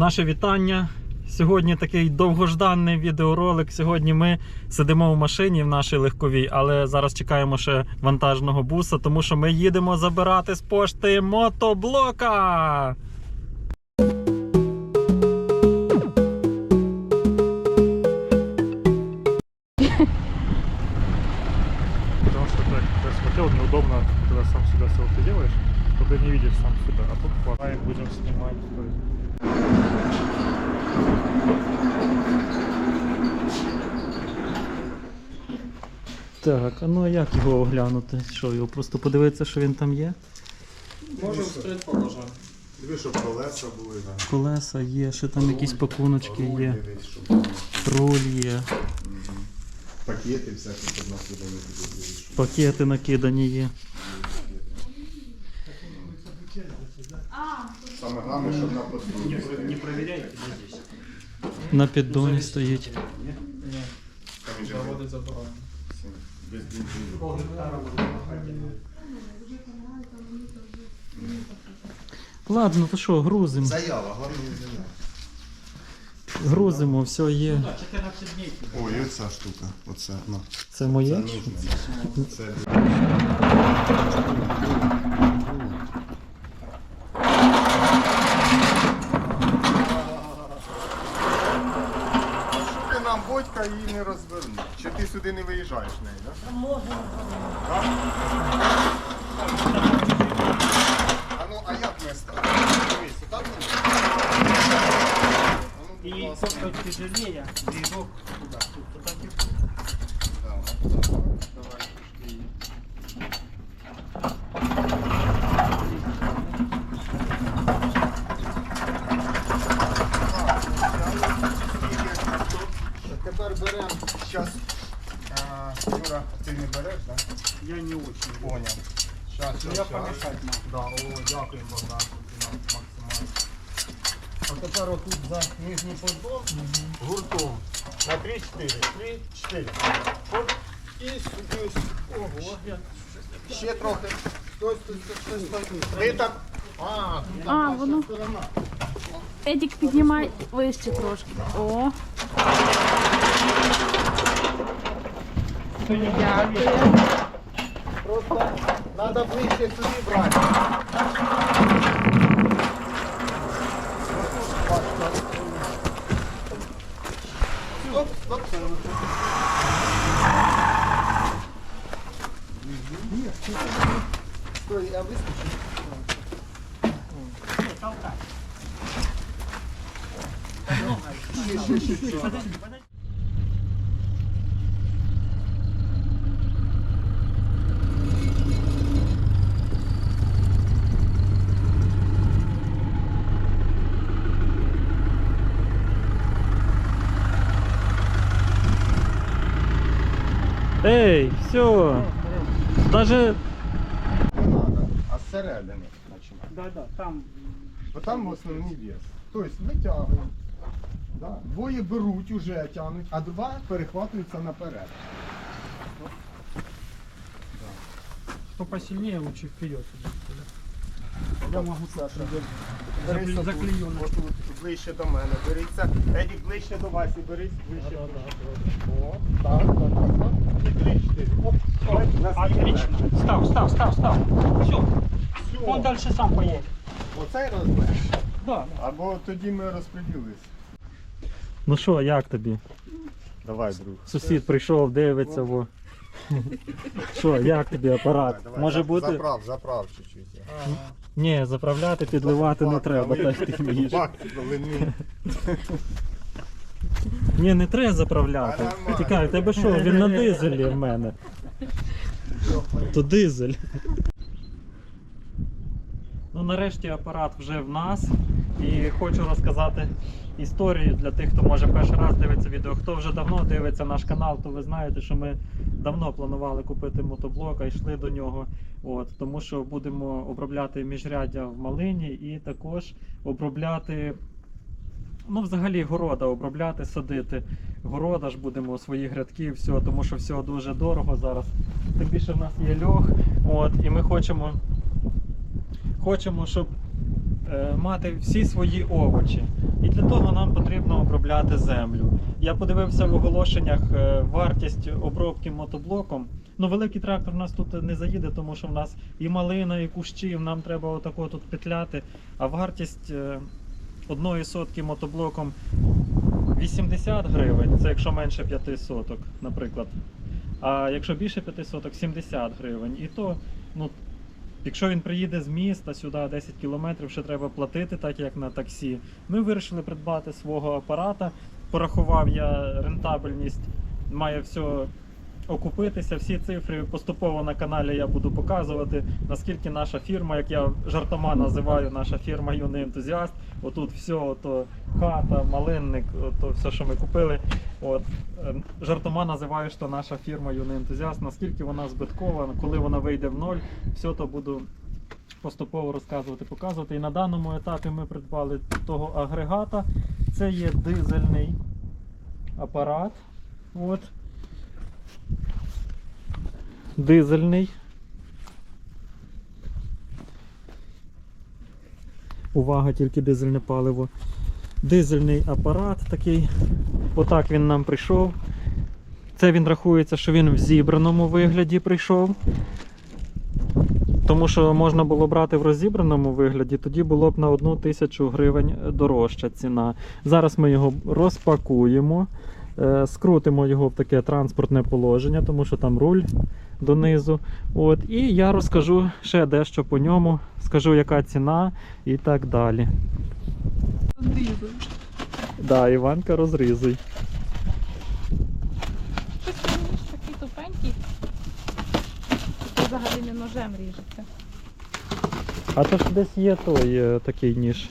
Наше вітання. Сьогодні такий довгожданий відеоролик. Сьогодні ми сидимо в машині в нашій легковій, але зараз чекаємо ще вантажного буса, тому що ми їдемо забирати з пошти мотоблока. Так, а ну а як його оглянути? Що, його просто подивитися, що він там є? Можемо вскрити положити. Диви, щоб колеса були, да. Колеса є, ще там якісь пакуночки Руль, є, дивись, щоб було. руль є, Пакети всякі, щоб нас туди не туди щоб пакети накидані є. Саме головне, щоб на подвір'ї. Не проверяйте, На піддоні стоїть. Там же Заводить заборонено. Без бензину. Ладно, то що, грузимо. Заява, головне заява. Грузимо, все є. Ой, і оця штука. Оце, ну. Це моє? Це Ти нам бодька її не розвернув. Сюди не виїжджаєш нею, так? Да? Можна. А ну, а як ми ставимо? Дивись, так? І, тобто, ну, ласка. только тяжелее, движок туда. Тут туда Да, давай, пішли. Тепер беремо зараз. Юра, ти не береш, так? я не очень. Щас, Ну, щас, я щас. помешать могу. Да, о, дякую, Богдан, ти нам максимально. А тепер отут за нижній поддон гуртом на 3-4. 3-4. Оп, і сюди ось. Ого, я ще трохи. Стой, стой, стой, стой, стой. Так. А, А, воно. сторона. Едік, піднімай вище трошки. О. Дякую. Просто треба ближче сюди брати. Стоп, стоп. Стой, я выскочу. Ще, ще, ще, ще. Ей, все. Даже Не надо, а зсередини починати. Да, да, там Бо там основний вес. Тобто витягуємо. Да. Двоє беруть, уже тягнуть, а два перехватуються наперед. кто посильнее, лучше вперед. Я могу Саша. Заклеєно. отут, ближче до мене. Беріться. Едік, ближче до Васі, берись, ближче. О, так, так, так, так. І три-чотири. Оп, Отлично. Став, став, став, став. Все. Он дальше сам поедет. Оцей розбер. Да. Або тоді ми розподілились. Ну що, як тобі? Давай, друг. Сусід прийшов, дивиться. Во. Що, як тобі апарат? Давай, Може за- бути. Заправ, заправ чуть-чуть. Ні, заправляти, підливати не треба, так ти вмієш. Бак. Ні, не треба заправляти. Та нормально. Тікай, в тебе що, він на дизелі в мене. То дизель. Ну, нарешті апарат вже в нас. І хочу розказати історію для тих, хто може перший раз дивиться відео. Хто вже давно дивиться наш канал, то ви знаєте, що ми давно планували купити мотоблок, а йшли до нього. От, тому що будемо обробляти міжряддя в малині і також обробляти ну, взагалі города обробляти, садити. Города ж будемо свої грядки, все, тому що все дуже дорого зараз. Тим більше в нас є льох. От, і ми хочемо, хочемо, щоб мати всі свої овочі. І для того нам потрібно обробляти землю. Я подивився в оголошеннях е, вартість обробки мотоблоком. Ну, великий трактор у нас тут не заїде, тому що в нас і малина, і кущів, нам треба отако тут петляти. А вартість е, одної сотки мотоблоком 80 гривень, це якщо менше 5 соток, наприклад. А якщо більше 5 соток, 70 гривень. І то, ну, якщо він приїде з міста сюди 10 кілометрів, ще треба платити, так як на таксі. Ми вирішили придбати свого апарата. Порахував я рентабельність, має все окупитися. Всі цифри поступово на каналі я буду показувати, наскільки наша фірма, як я жартома називаю, наша фірма юний ентузіаст. Отут все, ото хата, малинник, ото все, що ми купили. От е, жартома називаю, що наша фірма юний ентузіаст. Наскільки вона збиткова, коли вона вийде в ноль, все то буду поступово розказувати, показувати. І на даному етапі ми придбали того агрегата. Це є дизельний апарат. От. Дизельний. Увага, тільки дизельне паливо. Дизельний апарат такий. Отак він нам прийшов. Це він рахується, що він в зібраному вигляді прийшов. Тому що можна було брати в розібраному вигляді, тоді було б на одну тисячу гривень дорожча ціна. Зараз ми його розпакуємо, скрутимо його в таке транспортне положення, тому що там руль донизу. От, і я розкажу ще дещо по ньому, скажу, яка ціна і так далі. Да, Іванка розрізуй. Щось такий тупенький. Взагалі не ножем ріжеться. А то ж десь є той е, такий ніж.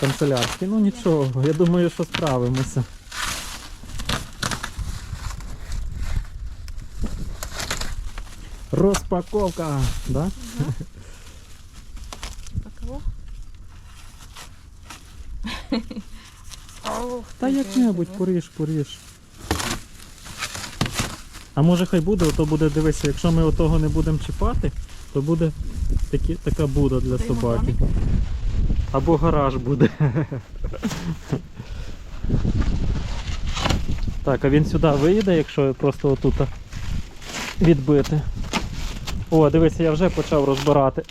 Канцелярський. Ну нічого, я думаю, що справимося. Розпаковка, да? Ох, Та як-небудь поріж, поріж. А може хай буде, ото буде, дивися, якщо ми отого не будемо чіпати, то буде такі, така буда для Ти собаки. домик? Або гараж буде. Так, а він сюди виїде, якщо просто отут відбити. О, дивися, я вже почав розбирати.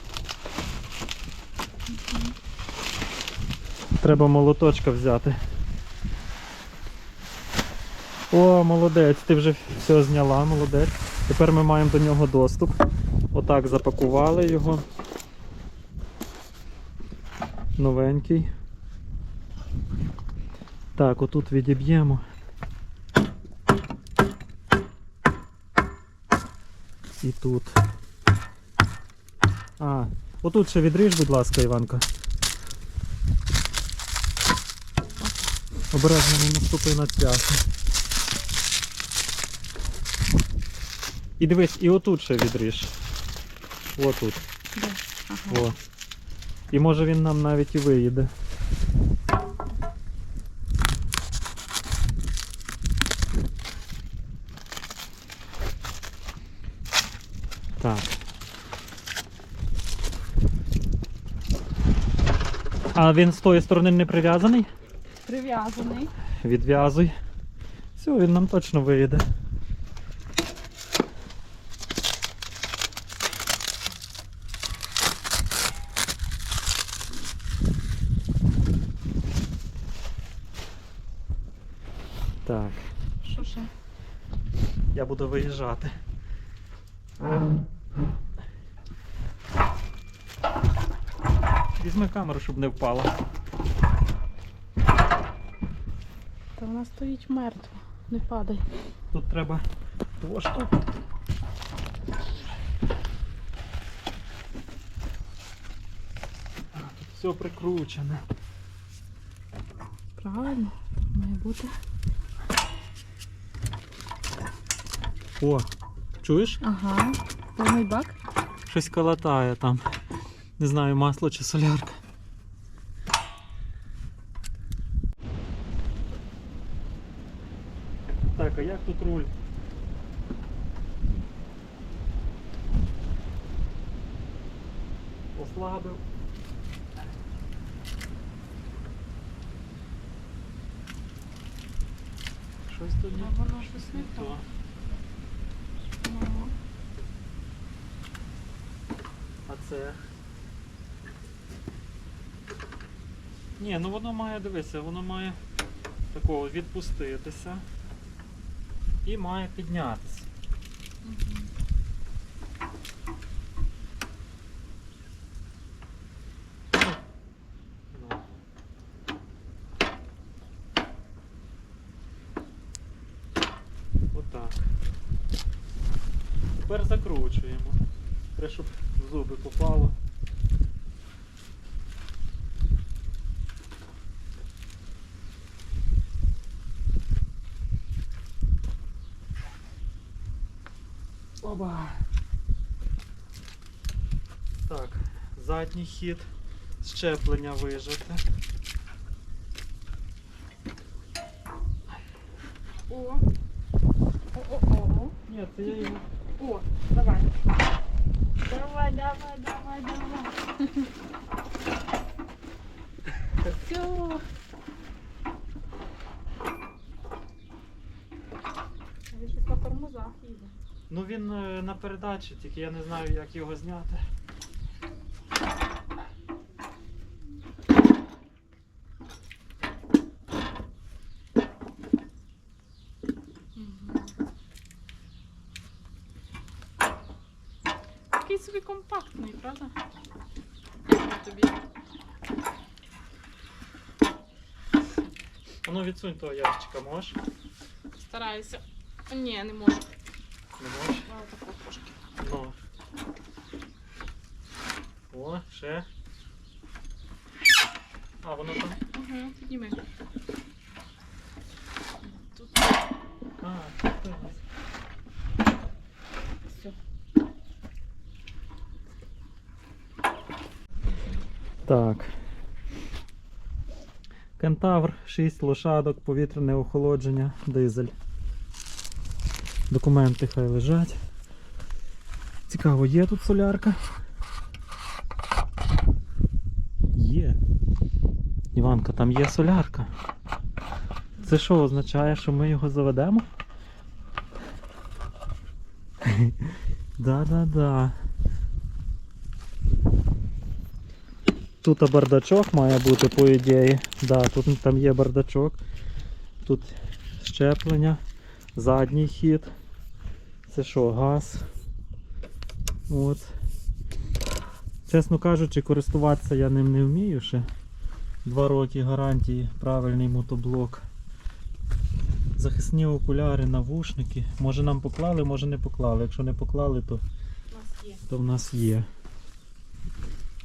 Треба молоточка взяти. О, молодець, ти вже все зняла, молодець. Тепер ми маємо до нього доступ. Отак запакували його. Новенький. Так, отут відіб'ємо. І тут. А, отут ще відріж, будь ласка, Іванка. Обережно не наступи на цвяху. І дивись, і отут ще відріж. Отут. Де? Ага. О. І може він нам навіть і виїде. Так. А він з тої сторони не прив'язаний? Прив'язаний. Відв'язуй. Все, він нам точно виїде. Так, Що ще? я буду виїжджати. Візьми камеру, щоб не впала. Та вона стоїть мертва. Не падай. Тут треба двох тут все прикручене. Правильно, має бути. О, чуєш? Ага. Повний бак. Щось калатає там. Не знаю, масло чи солярка. Так, а як тут руль? Ослабив. Щось тут ну, не воно щось не то. Ну. А це... Ні, ну воно має, дивися, воно має такого відпуститися і має піднятися. Отак. Тепер закручуємо. Треба, щоб в зуби попало. Оба. Так, задній хід, щеплення вижати. О. О-о-о. Ні, це я його. О, давай. Давай, давай, давай, давай. Все. Він щось на тормозах їде. Ну він е, на передачі, тільки я не знаю, як його зняти. Такий собі компактний, правда? Як тобі? А ну відсунь того ящика, можеш? Стараюся. Ні, не можу. Не можеш? А, отако трошки. Ну. О, ще. А, воно там. Угу, підніми. Тут А, тут все. Так. Кентавр, 6 лошадок, повітряне охолодження, дизель. Документи хай лежать. Цікаво, є тут солярка? Є. Іванка, там є солярка. Це що означає, що ми його заведемо? Да-да-да. Тут бардачок має бути, по ідеї. Да, тут там є бардачок. Тут щеплення, задній хід. Це що, газ. От. Чесно кажучи, користуватися я ним не вмію ще. Два роки гарантії, правильний мотоблок. Захисні окуляри, навушники. Може нам поклали, може не поклали. Якщо не поклали, то то в нас є.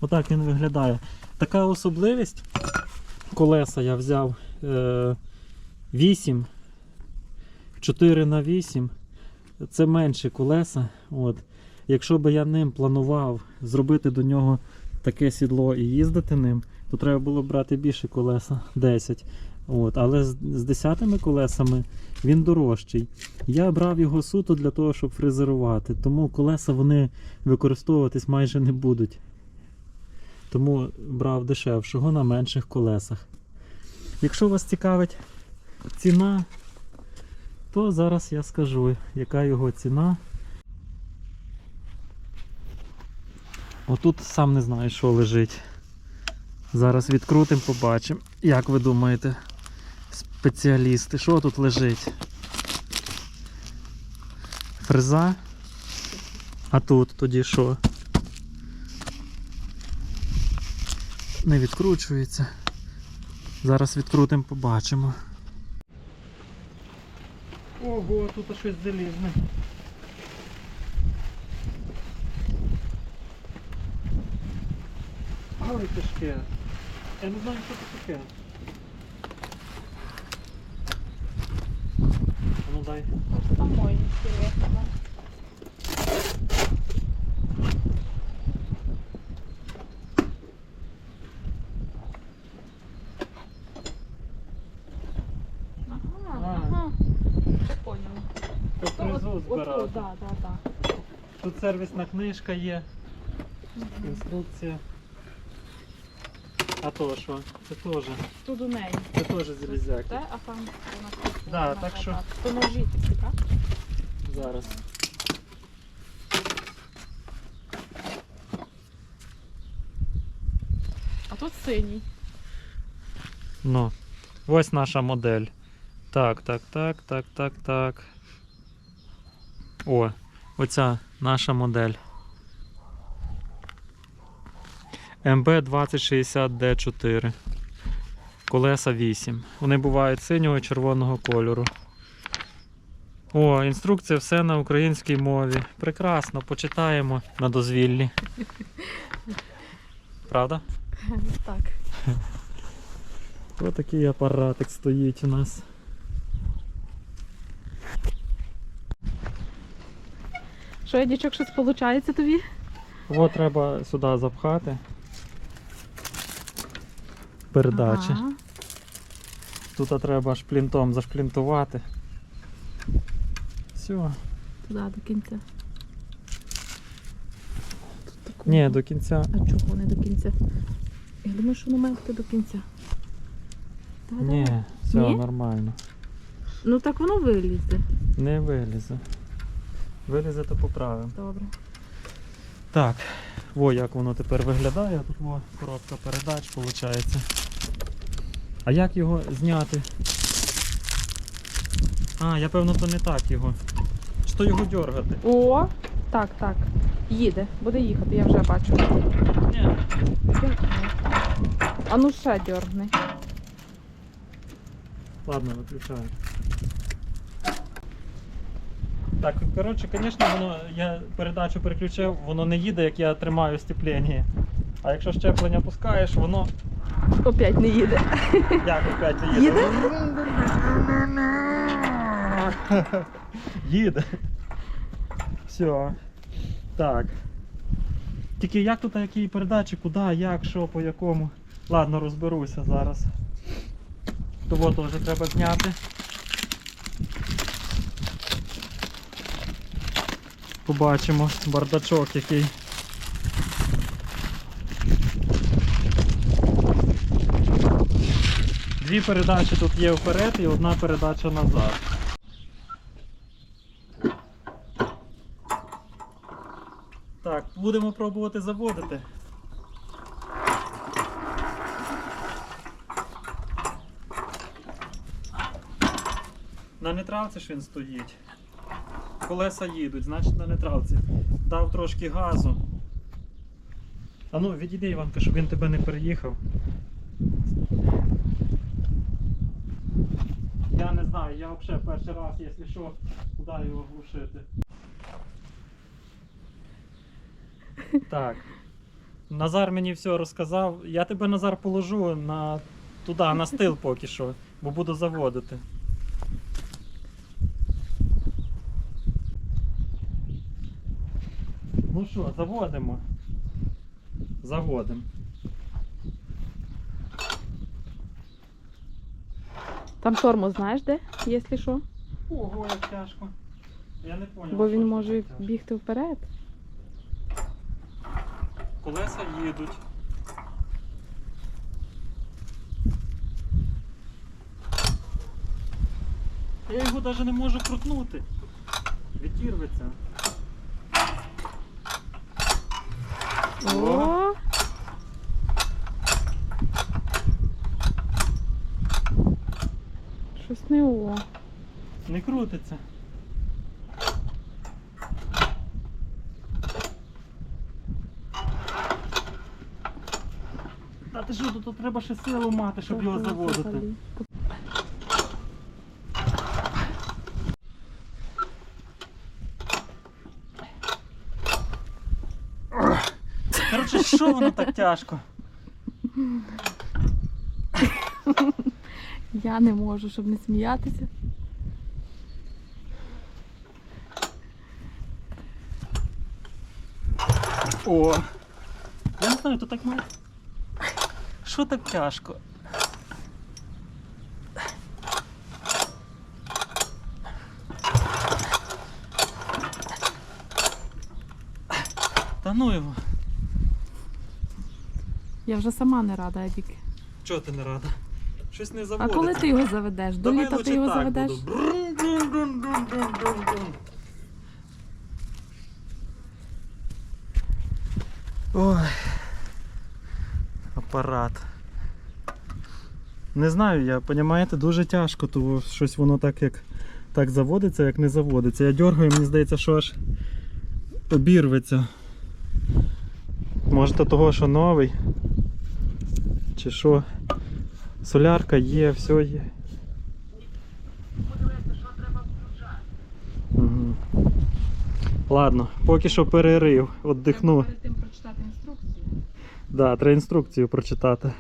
Отак він виглядає. Така особливість. Колеса я взяв е, 8, 4 на 8. Це менші колеса. От. Якщо би я ним планував зробити до нього таке сідло і їздити ним, то треба було брати більше колеса 10. От. Але з, з 10 колесами він дорожчий. Я брав його суто для того, щоб фрезерувати. Тому колеса вони використовуватись майже не будуть. Тому брав дешевшого на менших колесах. Якщо вас цікавить ціна, то зараз я скажу, яка його ціна. Отут сам не знаю, що лежить. Зараз відкрутимо, побачимо. Як ви думаєте, спеціалісти, що тут лежить? Фреза? А тут тоді що? Не відкручується. Зараз відкрутимо, побачимо. Ого, тут щось залізне. Але тяжке. Я не знаю, що це таке. Ну дай. Ось там мой інтересно. Ага, А. ага. Я поняла. Тут То от- да, да, да. Тут сервісна книжка є, інструкція. А то що? Це теж. Тут у неї. Це теж залізяки. Те, а там вона тут. Да, так що-. То ножі такі, так? Зараз. А тут синій. Ну, ось наша модель. Так, так, так, так, так, так. О, оця наша модель. МБ2060D4. Колеса 8. Вони бувають синього і червоного кольору. О, інструкція все на українській мові. Прекрасно, почитаємо на дозвіллі. Правда? Так. Ось такий апаратик стоїть у нас. Що, Едічок, щось виходить тобі? От треба сюди запхати. Передачі. Ага. Тут треба шплінтом зашплінтувати. Все. Туди до кінця. Тут такого. Ні, до кінця. А чого не до кінця? Я думаю, що воно має бути до кінця. Ні, все Ні? нормально. Ну так воно вилізе. Не вилізе. Вилізе, то поправимо. Добре. Так, во як воно тепер виглядає. Тут во коробка передач виходить. А як його зняти? А, я певно то не так його. Чи то його дергати? О, так, так. Їде, буде їхати, я вже бачу. Ні. А ну ще дьоргни. Ладно, виключаю. Так, коротше, звісно, воно, я передачу переключив, воно не їде, як я тримаю степлення. А якщо щеплення пускаєш, воно Опять не їде. як опять не їде. Їде? Їде. Все. Так. Тільки як тут які передачі, куди, як, що, по якому. Ладно, розберуся зараз. Того теж треба зняти. Побачимо бардачок який. Дві передачі тут є вперед і одна передача назад. Так, будемо пробувати заводити. На нейтралці ж він стоїть. Колеса їдуть, значить на нейтралці. Дав трошки газу. А ну, відійди, Іванка, щоб він тебе не переїхав. Я не знаю, я взагалі перший раз, якщо що, куди його глушити. Так. Назар мені все розказав. Я тебе, Назар, положу на туди, на стил поки що, бо буду заводити. Ну що, заводимо. Заводимо. Там тормоз знаєш де, якщо що? Ого, як тяжко. Я не поняв. Бо він може тяжко. бігти вперед. Колеса їдуть. Я його навіть не можу крутнути. Відірветься. О! Щось не о. Не крутиться. Та ти що, тут треба ще силу мати, щоб його заводити. Коротше, що воно так тяжко? Я не можу, щоб не сміятися. О! Я не знаю, то так має. Що так тяжко? Та ну його. Я вже сама не рада, Едік. Чого ти не рада? Щось не А коли ти його заведеш? До Давай літа лучше ти його так заведеш? буду. Ой. Апарат. Не знаю, я, понімаєте, дуже тяжко, тому щось воно так як так заводиться, як не заводиться. Я дергаю, мені здається, що аж обірветься. Може то того, що новий. Чи що. Солярка є, все є. Угу. Ладно, поки що перерив, віддихну. Перед тим прочитати інструкцію. Да, треба інструкцію прочитати.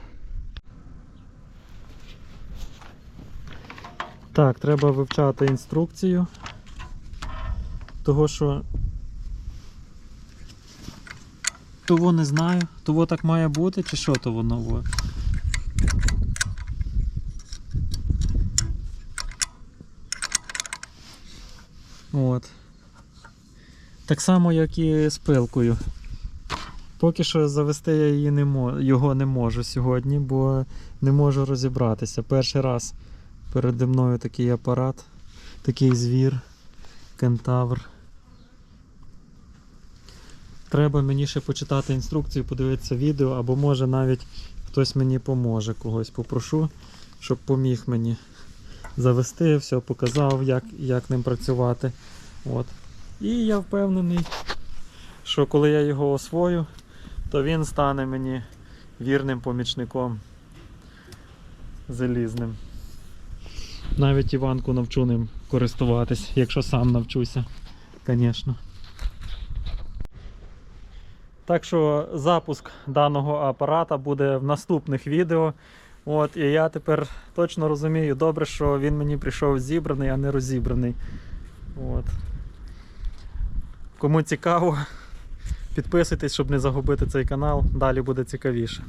Так, треба вивчати інструкцію. Того, що. Того не знаю. Того так має бути, чи що то воно? От. Так само, як і з пилкою. Поки що завести я її не мо... його не можу сьогодні, бо не можу розібратися. Перший раз переді мною такий апарат, такий звір, кентавр. Треба мені ще почитати інструкцію, подивитися відео, або може навіть хтось мені поможе, когось попрошу, щоб поміг мені завести, все показав, як, як ним працювати. От. І я впевнений, що коли я його освою, то він стане мені вірним помічником залізним. Навіть Іванку навчу ним користуватись, якщо сам навчуся, звісно. Так що запуск даного апарата буде в наступних відео. От, і я тепер точно розумію, добре, що він мені прийшов зібраний, а не розібраний. От. Кому цікаво, підписуйтесь, щоб не загубити цей канал. Далі буде цікавіше.